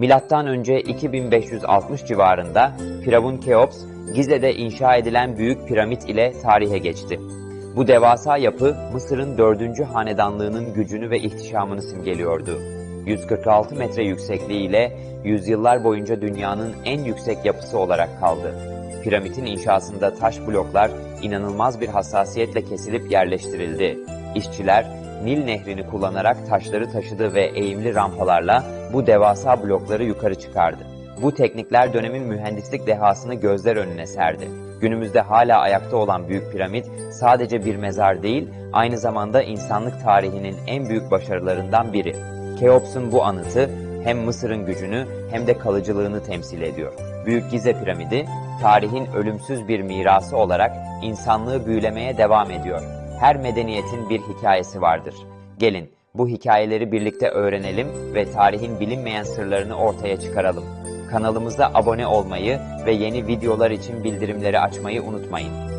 Milattan önce 2560 civarında Firavun Keops, Gize'de inşa edilen büyük piramit ile tarihe geçti. Bu devasa yapı Mısır'ın 4. hanedanlığının gücünü ve ihtişamını simgeliyordu. 146 metre yüksekliğiyle yüzyıllar boyunca dünyanın en yüksek yapısı olarak kaldı. Piramidin inşasında taş bloklar inanılmaz bir hassasiyetle kesilip yerleştirildi. İşçiler Nil nehrini kullanarak taşları taşıdı ve eğimli rampalarla bu devasa blokları yukarı çıkardı. Bu teknikler dönemin mühendislik dehasını gözler önüne serdi. Günümüzde hala ayakta olan Büyük Piramit sadece bir mezar değil, aynı zamanda insanlık tarihinin en büyük başarılarından biri. Keops'un bu anıtı hem Mısır'ın gücünü hem de kalıcılığını temsil ediyor. Büyük Gize Piramidi, tarihin ölümsüz bir mirası olarak insanlığı büyülemeye devam ediyor. Her medeniyetin bir hikayesi vardır. Gelin bu hikayeleri birlikte öğrenelim ve tarihin bilinmeyen sırlarını ortaya çıkaralım. Kanalımıza abone olmayı ve yeni videolar için bildirimleri açmayı unutmayın.